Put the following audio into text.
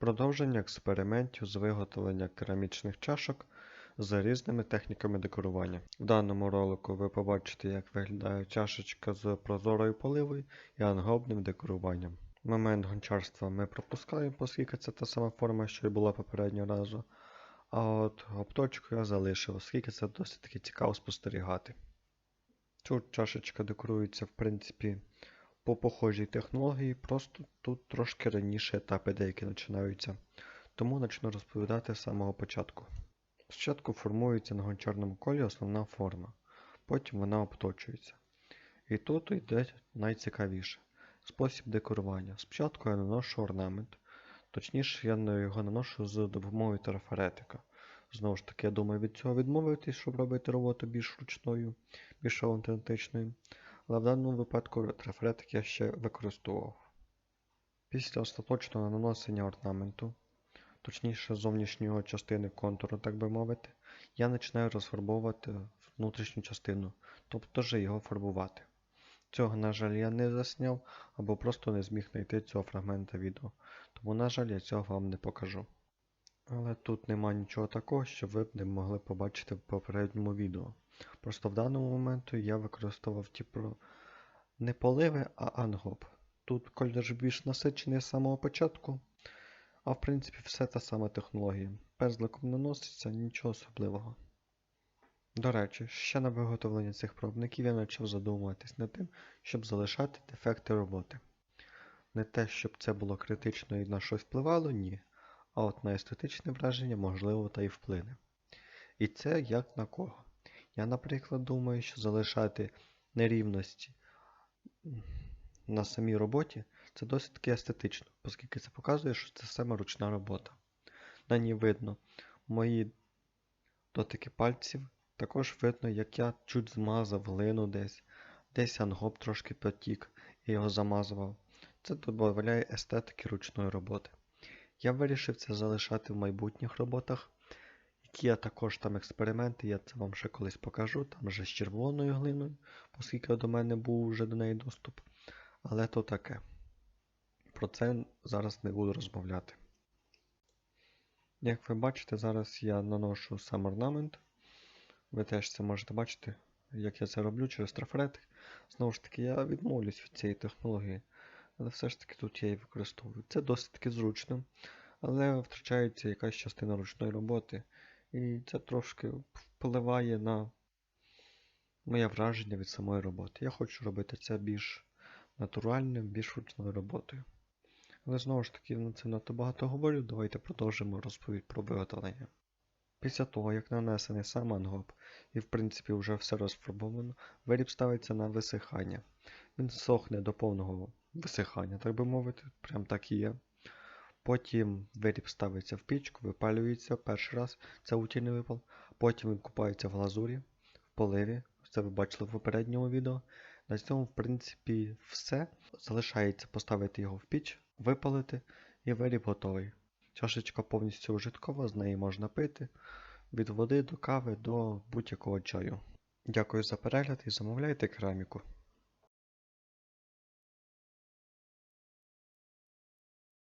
Продовження експериментів з виготовлення керамічних чашок з різними техніками декорування. В даному ролику ви побачите, як виглядає чашечка з прозорою поливою і ангобним декоруванням. Момент гончарства ми пропускаємо, оскільки це та сама форма, що і була попереднього разу. А от обточку я залишив, оскільки це досить таки цікаво спостерігати. Тут чашечка декорується, в принципі, по похожій технології, просто тут трошки раніше етапи деякі починаються. Тому почну розповідати з самого початку. Спочатку формується на гончарному колі основна форма, потім вона обточується. І тут йде найцікавіше спосіб декорування. Спочатку я наношу орнамент, точніше, я його наношу з допомогою трафаретика. Знову ж таки, я думаю від цього відмовитись, щоб робити роботу більш ручною, більш аутентичною. Але в даному випадку трафаретик я ще використовував. Після остаточного наносення орнаменту, точніше зовнішньої частини контуру, так би мовити, я починаю розфарбовувати внутрішню частину, тобто вже його фарбувати. Цього, на жаль, я не засняв або просто не зміг знайти цього фрагмента відео, тому, на жаль, я цього вам не покажу. Але тут нема нічого такого, що ви б не могли побачити в попередньому відео. Просто в даному моменту я використовував про не поливи, а ангоп. Тут колір більш насичений з самого початку, а в принципі все та сама технологія. Пензликом наноситься, нічого особливого. До речі, ще на виготовлення цих пробників я почав задумуватись над тим, щоб залишати дефекти роботи. Не те, щоб це було критично і на щось впливало, ні. А от на естетичне враження можливо та й вплине. І це як на кого. Я, наприклад, думаю, що залишати нерівності на самій роботі це досить таки естетично, оскільки це показує, що це саме ручна робота. На ній видно мої дотики пальців, також видно, як я чуть змазав глину десь, десь ангоп трошки потік і його замазував. Це додає естетики ручної роботи. Я вирішив це залишати в майбутніх роботах, я також там експерименти, я це вам ще колись покажу, там вже з червоною глиною, оскільки до мене був вже до неї доступ. Але то таке. Про це зараз не буду розмовляти. Як ви бачите, зараз я наношу сам орнамент. Ви теж це можете бачити, як я це роблю через трафаретик. Знову ж таки, я відмовлюсь від цієї технології, але все ж таки тут я її використовую. Це досить таки зручно, але втрачається якась частина ручної роботи. І це трошки впливає на моє враження від самої роботи. Я хочу робити це більш натуральним, більш ручною роботою. Але знову ж таки, на це надто багато говорю, давайте продовжимо розповідь про виготовлення. Після того, як нанесений сам ангоп і в принципі вже все розфарбовано, виріб ставиться на висихання. Він сохне до повного висихання, так би мовити, прям так і є. Потім виріб ставиться в пічку, випалюється перший раз, це утільний випал. Потім він купається в глазурі, в поливі. Це ви бачили в попередньому відео. На цьому, в принципі, все. Залишається поставити його в піч, випалити, і виріб готовий. Чашечка повністю ужиткова, з неї можна пити від води до кави до будь-якого чаю. Дякую за перегляд і замовляйте кераміку.